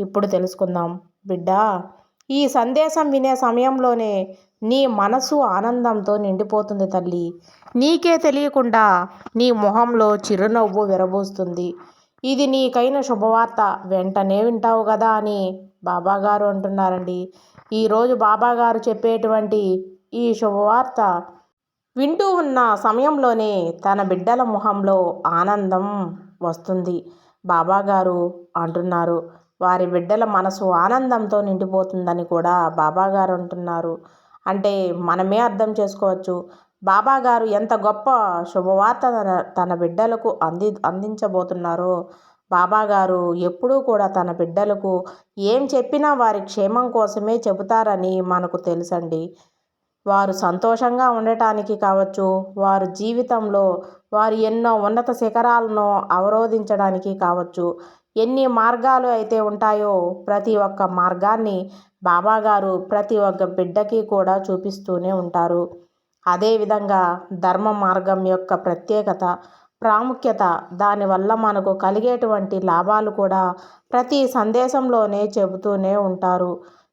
ఇప్పుడు తెలుసుకుందాం. బిడ్డ ఈ సందేశం వినే సమయంలోనే నీ మనసు ఆనందంతో నిండిపోతుంది తల్లి. నీకే తెలియకుండా నీ మొహంలో చిరునవ్వు విరబూస్తుంది. ఇది నీకైన శుభవార్త. వెంటనే వింటావు కదా అని బాబాగారు అంటున్నారండి. ఈరోజు బాబాగారు చెప్పేటువంటి ఈ శుభవార్త వింటూ ఉన్న సమయంలోనే తన బిడ్డల మొహంలో ఆనందం వస్తుంది. బాబాగారు అంటున్నారు. వారి బిడ్డల మనసు ఆనందంతో నిండిపోతుందని కూడా బాబాగారు అంటున్నారు. అంటే మనమే అర్థం చేసుకోవచ్చు. బాబాగారు ఎంత గొప్ప శుభవార్త తన తన బిడ్డలకు అంది అందించబోతున్నారో బాబాగారు ఎప్పుడూ కూడా తన బిడ్డలకు ఏం చెప్పినా వారి క్షేమం కోసమే చెబుతారని మనకు తెలుసండి. వారు సంతోషంగా ఉండటానికి కావచ్చు వారు జీవితంలో వారు ఎన్నో ఉన్నత శిఖరాలను అవరోధించడానికి కావచ్చు. ఎన్ని మార్గాలు అయితే ఉంటాయో ప్రతి ఒక్క మార్గాన్ని బాబాగారు ప్రతి ఒక్క బిడ్డకి కూడా చూపిస్తూనే ఉంటారు. అదేవిధంగా ధర్మ మార్గం యొక్క ప్రత్యేకత ప్రాముఖ్యత దానివల్ల మనకు కలిగేటువంటి లాభాలు కూడా ప్రతి సందేశంలోనే చెబుతూనే ఉంటారు.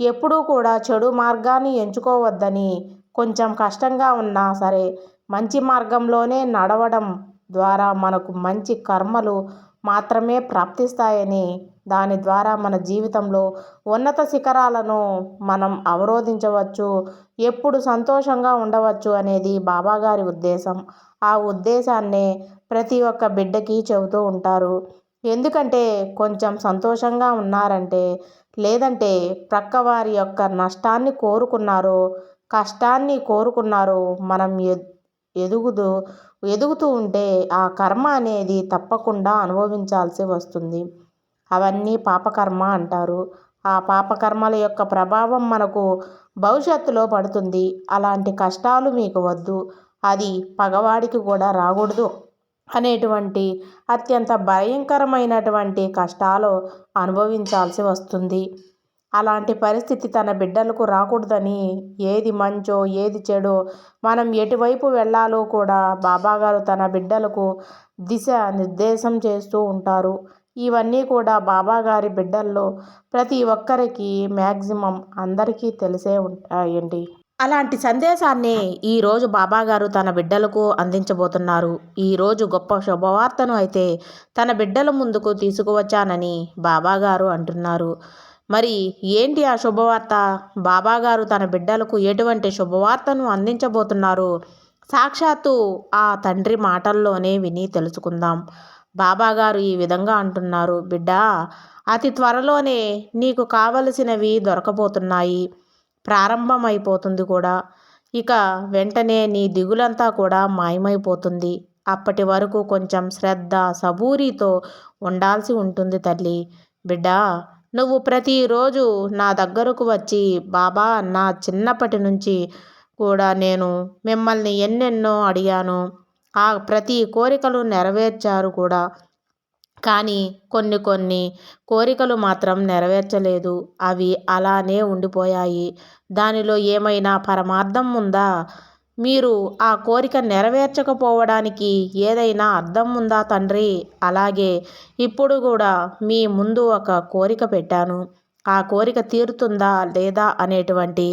ఎప్పుడూ కూడా చెడు మార్గాన్ని ఎంచుకోవద్దని కొంచెం కష్టంగా ఉన్నా సరే మంచి మార్గంలోనే నడవడం ద్వారా మనకు మంచి కర్మలు మాత్రమే ప్రాప్తిస్తాయని దాని ద్వారా మన జీవితంలో ఉన్నత శిఖరాలను మనం అవరోధించవచ్చు ఎప్పుడు సంతోషంగా ఉండవచ్చు అనేది బాబాగారి ఉద్దేశం. ఆ ఉద్దేశాన్నే ప్రతి ఒక్క బిడ్డకి చెబుతూ ఉంటారు. ఎందుకంటే కొంచెం సంతోషంగా ఉన్నారంటే లేదంటే ప్రక్కవారి యొక్క నష్టాన్ని కోరుకున్నారో కష్టాన్ని కోరుకున్నారో మనం ఎదుగుతూ ఎదుగుతూ ఉంటే ఆ కర్మ అనేది తప్పకుండా అనుభవించాల్సి వస్తుంది. అవన్నీ పాపకర్మ అంటారు. ఆ పాపకర్మల యొక్క ప్రభావం మనకు భవిష్యత్తులో పడుతుంది. అలాంటి కష్టాలు మీకు వద్దు. అది పగవాడికి కూడా రాకూడదు. అనేటువంటి అత్యంత భయంకరమైనటువంటి కష్టాలు అనుభవించాల్సి వస్తుంది. అలాంటి పరిస్థితి తన బిడ్డలకు రాకూడదని ఏది మంచో ఏది చెడో మనం ఎటువైపు వెళ్ళాలో కూడా బాబాగారు తన బిడ్డలకు దిశ నిర్దేశం చేస్తూ ఉంటారు. ఇవన్నీ కూడా బాబాగారి బిడ్డల్లో ప్రతి ఒక్కరికి మ్యాక్సిమం అందరికీ తెలిసే ఉంటాయండి. అలాంటి సందేశాన్ని ఈరోజు బాబాగారు తన బిడ్డలకు అందించబోతున్నారు. ఈరోజు గొప్ప శుభవార్తను అయితే తన బిడ్డల ముందుకు తీసుకువచ్చానని బాబాగారు అంటున్నారు. మరి ఏంటి ఆ శుభవార్త? బాబాగారు తన బిడ్డలకు ఎటువంటి శుభవార్తను అందించబోతున్నారు? సాక్షాత్తు ఆ తండ్రి మాటల్లోనే విని తెలుసుకుందాం. బాబాగారు ఈ విధంగా అంటున్నారు బిడ్డ అతి త్వరలోనే నీకు కావలసినవి దొరకబోతున్నాయి. ప్రారంభమైపోతుంది కూడా. ఇక వెంటనే నీ దిగులంతా కూడా మాయమైపోతుంది. అప్పటి వరకు కొంచెం శ్రద్ధ సబూరితో ఉండాల్సి ఉంటుంది తల్లి. బిడ్డ నువ్వు ప్రతిరోజు నా దగ్గరకు వచ్చి బాబా నా చిన్నప్పటి నుంచి కూడా నేను మిమ్మల్ని ఎన్నెన్నో అడిగాను. ఆ ప్రతి కోరికలు నెరవేర్చారు కూడా. కానీ కొన్ని కొన్ని కోరికలు మాత్రం నెరవేర్చలేదు. అవి అలానే ఉండిపోయాయి. దానిలో ఏమైనా పరమార్థం ఉందా? మీరు ఆ కోరిక నెరవేర్చకపోవడానికి ఏదైనా అర్థం ఉందా తండ్రి? అలాగే ఇప్పుడు కూడా మీ ముందు ఒక కోరిక పెట్టాను. ఆ కోరిక తీరుతుందా లేదా అనేటువంటి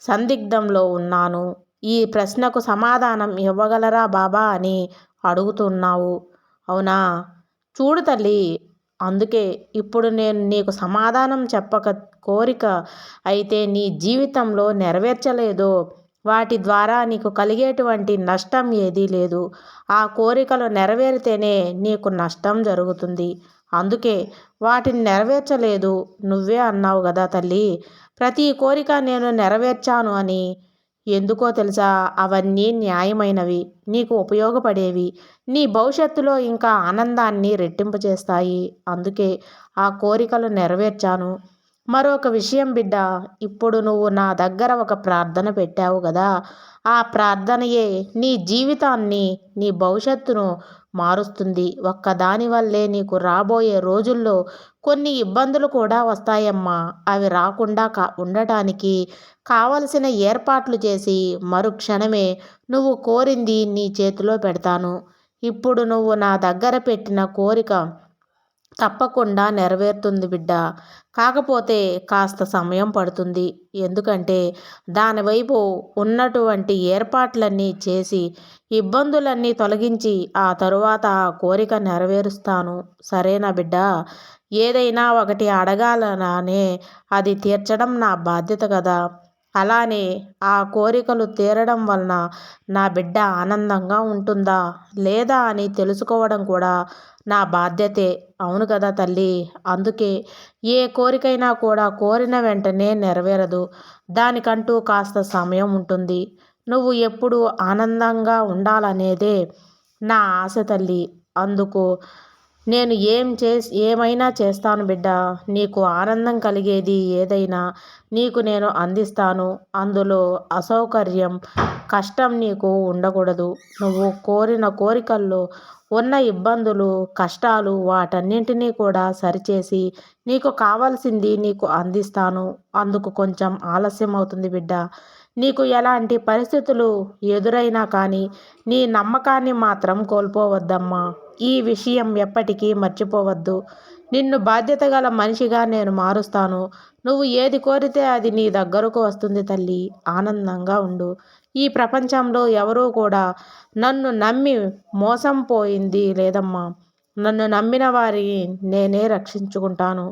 సందిగ్ధంలో ఉన్నాను. ఈ ప్రశ్నకు సమాధానం ఇవ్వగలరా బాబా అని అడుగుతున్నావు. అవునా? చూడు తల్లి అందుకే ఇప్పుడు నేను నీకు సమాధానం చెప్పక కోరిక అయితే నీ జీవితంలో నెరవేర్చలేదో. వాటి ద్వారా నీకు కలిగేటువంటి నష్టం ఏదీ లేదు. ఆ కోరికలు నెరవేరితేనే నీకు నష్టం జరుగుతుంది. అందుకే వాటిని నెరవేర్చలేదు నువ్వే అన్నావు కదా తల్లి. ప్రతి కోరిక నేను నెరవేర్చాను అని ఎందుకో తెలుసా? అవన్నీ న్యాయమైనవి నీకు ఉపయోగపడేవి. నీ భవిష్యత్తులో ఇంకా ఆనందాన్ని రెట్టింపు చేస్తాయి. అందుకే ఆ కోరికలు నెరవేర్చాను. మరొక విషయం బిడ్డ ఇప్పుడు నువ్వు నా దగ్గర ఒక ప్రార్థన పెట్టావు కదా ఆ ప్రార్థనయే నీ జీవితాన్ని నీ భవిష్యత్తును మారుస్తుంది. ఒక్కదాని వల్లే నీకు రాబోయే రోజుల్లో కొన్ని ఇబ్బందులు కూడా వస్తాయమ్మా. అవి రాకుండా కా ఉండటానికి కావలసిన ఏర్పాట్లు చేసి మరుక్షణమే నువ్వు కోరింది నీ చేతిలో పెడతాను. ఇప్పుడు నువ్వు నా దగ్గర పెట్టిన కోరిక తప్పకుండా నెరవేరుతుంది బిడ్డ. కాకపోతే కాస్త సమయం పడుతుంది. ఎందుకంటే దానివైపు ఉన్నటువంటి ఏర్పాట్లన్నీ చేసి ఇబ్బందులన్నీ తొలగించి ఆ తరువాత ఆ కోరిక నెరవేరుస్తాను. సరేనా బిడ్డ? ఏదైనా ఒకటి అడగాలనే అది తీర్చడం నా బాధ్యత కదా. అలానే ఆ కోరికలు తీరడం వలన నా బిడ్డ ఆనందంగా ఉంటుందా? లేదా అని తెలుసుకోవడం కూడా నా బాధ్యతే. అవును కదా తల్లి. అందుకే ఏ కోరికైనా కూడా కోరిన వెంటనే నెరవేరదు. దానికంటూ కాస్త సమయం ఉంటుంది. నువ్వు ఎప్పుడు ఆనందంగా ఉండాలనేదే నా ఆశ తల్లి. అందుకు నేను ఏం చేసి ఏమైనా చేస్తాను బిడ్డ. నీకు ఆనందం కలిగేది ఏదైనా నీకు నేను అందిస్తాను. అందులో అసౌకర్యం కష్టం నీకు ఉండకూడదు. నువ్వు కోరిన కోరికల్లో ఉన్న ఇబ్బందులు కష్టాలు వాటన్నింటినీ కూడా సరిచేసి నీకు కావాల్సింది నీకు అందిస్తాను. అందుకు కొంచెం ఆలస్యం అవుతుంది బిడ్డ. నీకు ఎలాంటి పరిస్థితులు ఎదురైనా కానీ నీ నమ్మకాన్ని మాత్రం కోల్పోవద్దమ్మా. ఈ విషయం ఎప్పటికీ మర్చిపోవద్దు. నిన్ను బాధ్యత గల మనిషిగా నేను మారుస్తాను. నువ్వు ఏది కోరితే అది నీ దగ్గరకు వస్తుంది తల్లి. ఆనందంగా ఉండు. ఈ ప్రపంచంలో ఎవరూ కూడా నన్ను నమ్మి మోసం పోయింది లేదమ్మా. నన్ను నమ్మిన వారిని నేనే రక్షించుకుంటాను.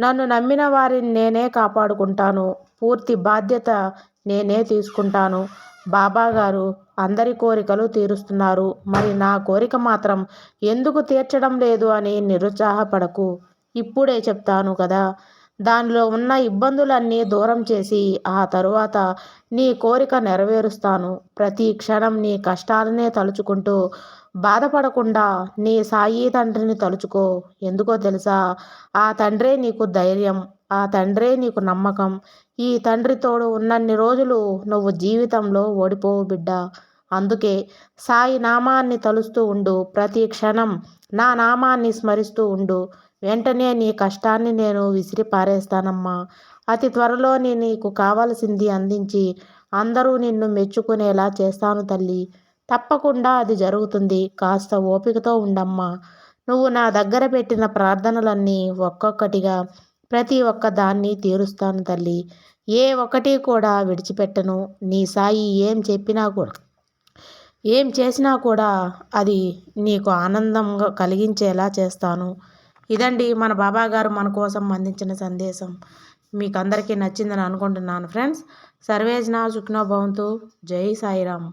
నన్ను నమ్మిన వారిని నేనే కాపాడుకుంటాను. పూర్తి బాధ్యత నేనే తీసుకుంటాను. బాబాగారు అందరి కోరికలు తీరుస్తున్నారు. మరి నా కోరిక మాత్రం ఎందుకు తీర్చడం లేదు అని నిరుత్సాహపడకు. ఇప్పుడే చెప్తాను కదా. దానిలో ఉన్న ఇబ్బందులన్నీ దూరం చేసి ఆ తరువాత నీ కోరిక నెరవేరుస్తాను. ప్రతి క్షణం నీ కష్టాలనే తలుచుకుంటూ బాధపడకుండా నీ సాయి తండ్రిని తలుచుకో. ఎందుకో తెలుసా? ఆ తండ్రే నీకు ధైర్యం ఆ తండ్రే నీకు నమ్మకం. ఈ తండ్రి తోడు ఉన్నన్ని రోజులు నువ్వు జీవితంలో ఓడిపోవు బిడ్డ. అందుకే సాయి నామాన్ని తలుస్తూ ఉండు. ప్రతి క్షణం నా నామాన్ని స్మరిస్తూ ఉండు. వెంటనే నీ కష్టాన్ని నేను విసిరి పారేస్తానమ్మా. అతి త్వరలోనే నీకు కావలసింది అందించి అందరూ నిన్ను మెచ్చుకునేలా చేస్తాను తల్లి. తప్పకుండా అది జరుగుతుంది. కాస్త ఓపికతో ఉండమ్మా. నువ్వు నా దగ్గర పెట్టిన ప్రార్థనలన్నీ ఒక్కొక్కటిగా ప్రతి ఒక్క దాన్ని తీరుస్తాను తల్లి. ఏ ఒక్కటి కూడా విడిచిపెట్టను. నీ సాయి ఏం చెప్పినా కూడా ఏం చేసినా కూడా అది నీకు ఆనందంగా కలిగించేలా చేస్తాను. ఇదండి మన బాబా గారు మన కోసం అందించిన సందేశం. మీకు అందరికీ నచ్చిందని అనుకుంటున్నాను ఫ్రెండ్స్. సర్వేజ్నా సుఖ్నో భవంతు. జై సాయిరామ్.